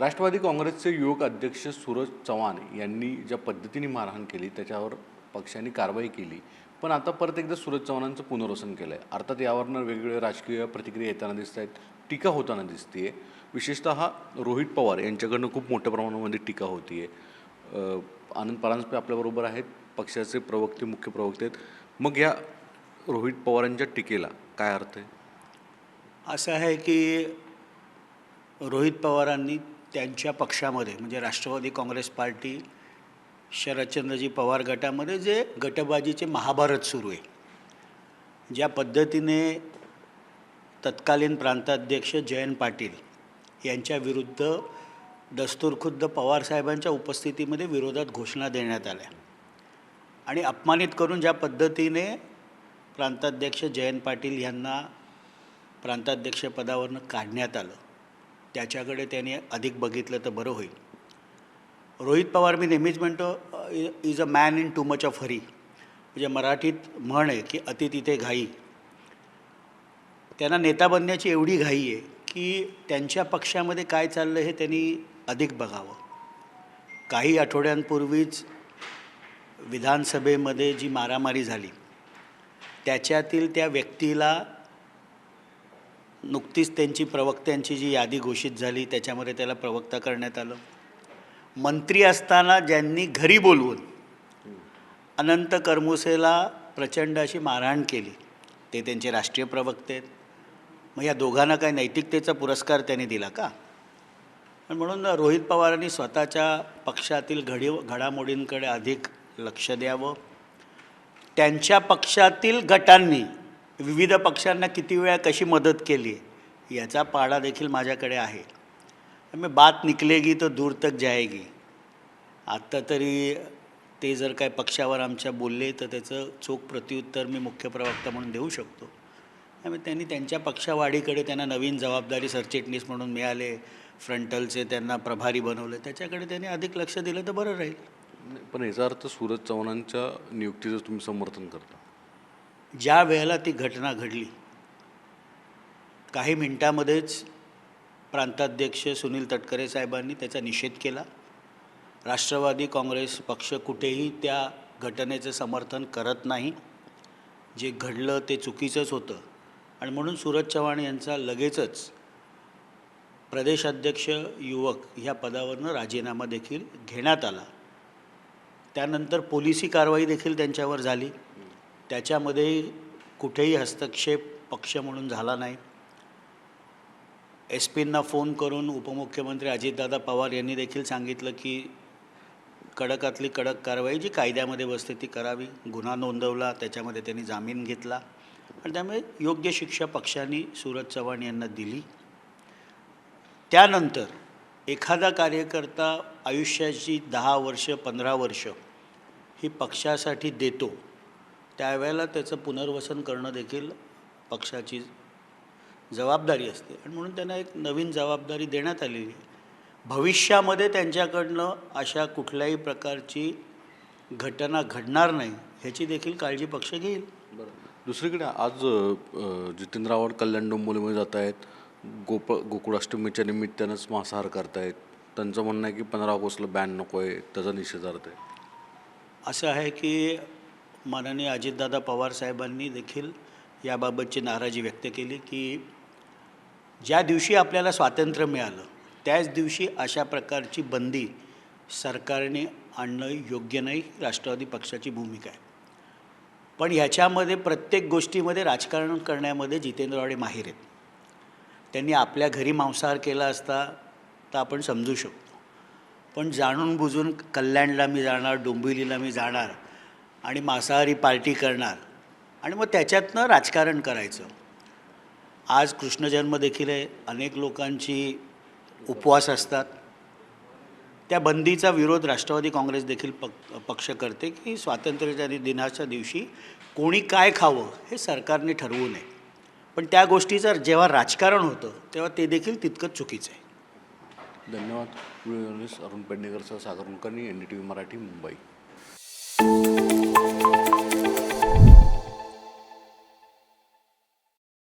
राष्ट्रवादी काँग्रेसचे युवक अध्यक्ष सूरज चव्हाण यांनी ज्या पद्धतीने मारहाण केली त्याच्यावर पक्षाने कारवाई केली पण आता परत एकदा सूरज चव्हाणांचं पुनर्वसन केलं आहे अर्थात यावरनं वेगवेगळे राजकीय प्रतिक्रिया येताना दिसत आहेत टीका होताना दिसते विशेषतः रोहित पवार यांच्याकडनं खूप मोठ्या प्रमाणामध्ये टीका होती आहे आनंद परांजपे आपल्याबरोबर आहेत पक्षाचे प्रवक्ते मुख्य प्रवक्ते आहेत. मग या रोहित पवारांच्या टीकेला काय अर्थ आहे? असं आहे की रोहित पवारांनी त्यांच्या पक्षामध्ये म्हणजे राष्ट्रवादी काँग्रेस पार्टी शरदचंद्रजी पवार गटामध्ये जे गटबाजीचे महाभारत सुरू आहे. ज्या पद्धतीने तत्कालीन प्रांताध्यक्ष जयंत पाटील यांच्या विरुद्ध दस्तूरखुद्द पवारसाहेबांच्या उपस्थितीमध्ये विरोधात घोषणा देण्यात आल्या. आणि अपमानित करून ज्या पद्धतीने प्रांताध्यक्ष जयंत पाटील यांना प्रांताध्यक्षपदावरनं काढण्यात आलं त्याच्याकडे त्यांनी अधिक बघितलं तर बरं होईल. रोहित पवार मी नेहमीच म्हणतो is a man in too much of hurry. म्हणजे मराठीत म्हण आहे की अति तिथे घाई. त्यांना नेता बनण्याची एवढी घाई आहे की त्यांच्या पक्षामध्ये काय चाललं हे त्यांनी अधिक बघावं. काही आठवड्यांपूर्वीच विधानसभेमध्ये जी मारामारी झाली त्याच्यातील त्या व्यक्तीला नुकतीच त्यांची प्रवक्त्यांची जी यादी घोषित झाली त्याच्यामध्ये त्याला प्रवक्ता करण्यात आलं. मंत्री असताना ज्यांनी घरी बोलवून अनंत करमुसेला प्रचंड अशी मारहाण केली ते त्यांचे राष्ट्रीय प्रवक्ते आहेत. मग या दोघांना काही नैतिकतेचा पुरस्कार त्यांनी दिला का? म्हणून रोहित पवारांनी स्वतःच्या पक्षातील घडी घडामोडींकडे अधिक लक्ष द्यावं. त्यांच्या पक्षातील गटांनी विविध पक्षांना किती वेळा कशी मदत केली याचा पाडा देखील माझ्याकडे आहे. मी बात निकलेगी तर दूर तक जाएगी. आत्ता तरी ते जर काय पक्षावर आमच्या बोलले तर त्याचं चोख प्रत्युत्तर मी मुख्य प्रवक्ता म्हणून देऊ शकतो. त्यामुळे त्यांनी त्यांच्या पक्षावाढीकडे त्यांना नवीन जबाबदारी सरचिटणीस म्हणून मिळाले फ्रंटलचे त्यांना प्रभारी बनवले त्याच्याकडे त्यांनी अधिक लक्ष दिलं तर बरं राहील. पण याचा अर्थ सूरज चव्हाणांच्या नियुक्तीचं तुम्ही समर्थन करता. ज्या वेळेला ती घटना घडली काही मिनटामध्येच प्रांताध्यक्ष सुनील तटकरे साहेबांनी त्याचा निषेध केला. राष्ट्रवादी काँग्रेस पक्ष कुठेही त्या घटनेचं समर्थन करत नाही. जे घडलं ते चुकीचंच होतं. आणि म्हणून सूरज चव्हाण यांचा लगेचच प्रदेशाध्यक्ष युवक ह्या पदावरनं राजीनामा देखील घेण्यात आला. त्यानंतर पोलिसी कारवाई देखील त्यांच्यावर झाली. त्याच्यामध्ये कुठेही हस्तक्षेप पक्ष म्हणून झाला नाही. एस पींना फोन करून उपमुख्यमंत्री अजितदादा पवार यांनी देखील सांगितलं की कडकातली कडक कारवाई जी कायद्यामध्ये बसते ती करावी. गुन्हा नोंदवला त्याच्यामध्ये त्यांनी जामीन घेतला. आणि त्यामुळे योग्य शिक्षा पक्षाने सूरज चव्हाण यांना दिली. त्यानंतर एखादा कार्यकर्ता आयुष्याची दहा वर्ष पंधरा वर्ष ही पक्षासाठी देतो. त्यावेळेला त्याचं पुनर्वसन करणं देखील पक्षाची जबाबदारी असते. आणि म्हणून त्यांना एक नवीन जबाबदारी देण्यात आलेली आहे. भविष्यामध्ये त्यांच्याकडनं अशा कुठल्याही प्रकारची घटना घडणार नाही ह्याची देखील काळजी पक्ष घेईल. बरं. दुसरीकडे आज जितेंद्र आव्हाड कल्याण डोंबिवलीमध्ये जात आहेत. गोप गोकुळाष्टमीच्या निमित्तानंच मांसाहार करतायत. त्यांचं म्हणणं आहे की पंधरा ऑगस्टला बॅन नको आहे त्याचा निषेधार्थ आहे. असं आहे की माननीय अजितदादा पवार साहेबांनी देखील याबाबतची नाराजी व्यक्त केली की ज्या दिवशी आपल्याला स्वातंत्र्य मिळालं त्याच दिवशी अशा प्रकारची बंदी सरकारने आणणं योग्य नाही राष्ट्रवादी पक्षाची भूमिका आहे. पण ह्याच्यामध्ये प्रत्येक गोष्टीमध्ये राजकारण करण्यामध्ये जितेंद्र आडे माहीर आहेत. त्यांनी आपल्या घरी मांसाहार केला असता तर आपण समजू शकतो. पण जाणून बुजून कल्याणला मी जाणार डोंबिवलीला मी जाणार आणि मांसाहारी पार्टी करणार. आणि मग त्याच्यातनं राजकारण करायचं. आज कृष्णजन्म देखील आहे अनेक लोकांची उपवास असतात. त्या बंदीचा विरोध राष्ट्रवादी काँग्रेस देखील पक पक्ष करते की स्वातंत्र्याच्या दिनाच्या दिवशी कोणी काय खावं हे सरकारने ठरवू नये. पण त्या गोष्टीचं जेव्हा राजकारण होतं तेव्हा ते देखील तितकंच चुकीचं आहे. धन्यवाद. Arun पेडणेकरसह Sagar Kulkarni N D T V Marathi Mumbai. Thank you.